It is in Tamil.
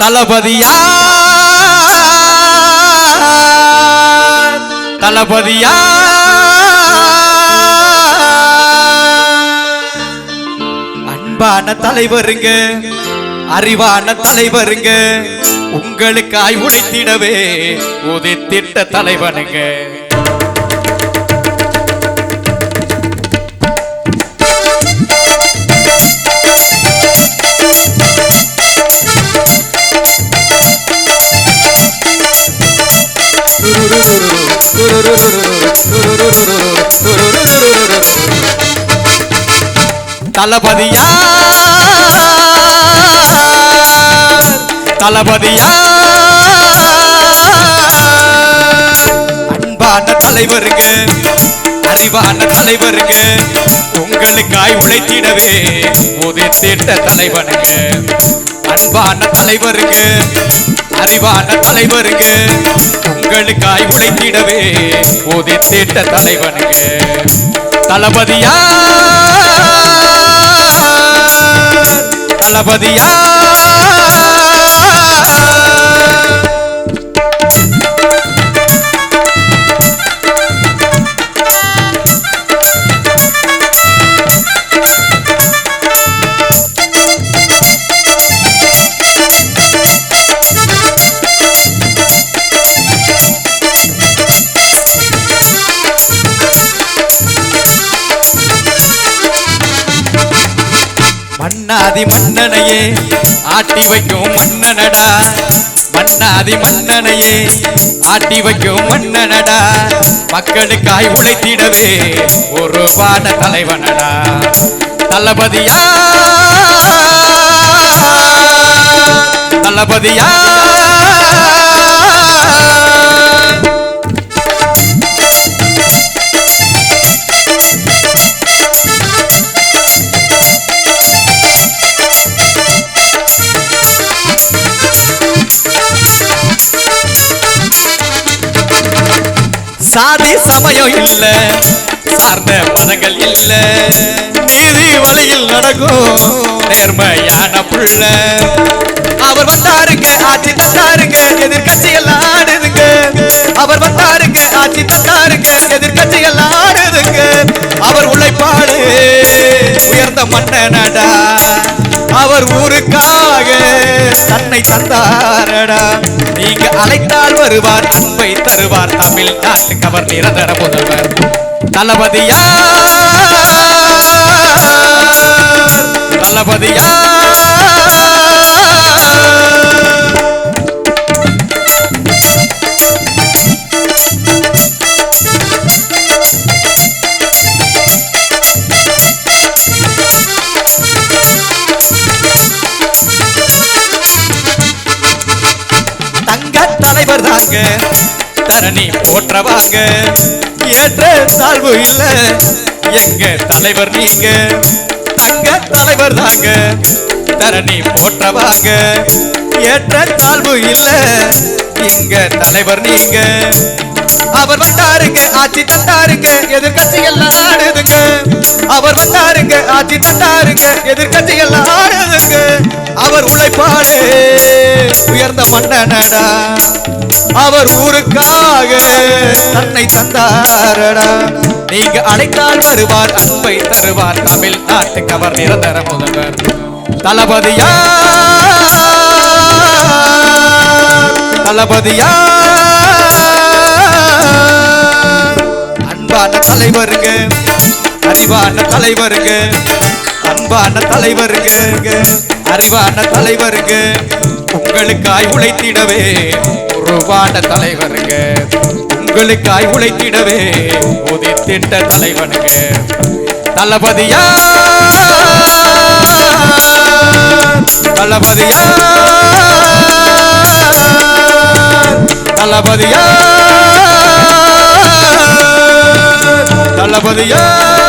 தளபதியா? தளபதியா? அன்பான தலைவருங்க அறிவான தலைவருங்க உங்களுக்காய் உழைத்திடவே உதித்திட்ட தலைவனுங்க. தளபதியா தளபதியா அன்பான தலைவருங்க அறிவான தலைவருங்க. உங்களுக்காய் உழைத்திடவே உதித்திட்ட தலைவனுக்கு அன்பான தலைவருக்கு அறிவான தலைவருக்கு உங்களுக்காய் உழைத்திடவே உதித்திட்ட தலைவனுக்கு தளபதியா தளபதியா மன்னாதி மன்னனையே ஆட்டி வைக்கும் மன்னனடா. மன்னாதி மன்னனையே ஆட்டி வைக்கும் மன்னனடா. மக்களுக்காய் உழைத்திடவே ஒரு பாட தலைவனடா. தளபதியா தளபதியா. சாதி சமயம் இல்ல சார்ந்த மதங்கள் இல்ல. நீதி வழியில் நடக்கும் நேர்மையான புள்ள. அவர் வந்தாருங்க ஆட்சி தந்தாருங்க எதிர்கட்சி எல்லாம் ஆடுதுங்க. அவர் வந்தாருங்க ஆட்சி தந்தாருங்க எதிர்கட்சி எல்லாம் ஆடுதுங்க. அவர் உழைப்பாடு உயர்ந்த மன்னனடா. அவர் ஊருக்காக தன்னை தந்தாரடா. நீங்க அழைத்தால் வருவார் அன்பை தருவார். தமிழ் நாட்டு அவர் நிரந்தர முதல்வர். தளபதியா தளபதியா தரணி போற்றவாங்க. ஏற்ற தாழ்வு இல்ல. எங்க தலைவர் நீங்க? தங்க தலைவர் தாங்க. தரணி போற்றவாங்க. ஏற்ற தாழ்வு இல்ல. இங்க தலைவர் நீங்க? அவர் வந்தாருங்க ஆட்சி தந்தாருங்க எதிர்கட்சி எல்லாம் ஆடுதுங்க. அவர் வந்தாருங்க ஆட்சி தந்தாருங்க எதிர்கட்சி எல்லாம் அவர் உழைப்பாடு உயர்ந்த மன்னனடா. அவர் ஊருக்காக தன்னை தந்தாரடா. நீங்க அழைத்தால் வருவார் அன்பை தருவார். தமிழ்நாட்டுக்கு அவர் நிரந்தர முதல்வர். தளபதியா? தளபதியா? அன்பான தலைவருங்க அறிவான தலைவருங்க. அன்பான தலைவருங்க அறிவான தலைவருங்க உங்களுக்காய் உழைத்திடவே. உருவான தலைவருங்க உங்களுக்காய் உழைத்திடவே. உதித்திட்ட தலைவனுங்க தளபதியா. தளபதியா. தளபதியா. தளபதியா.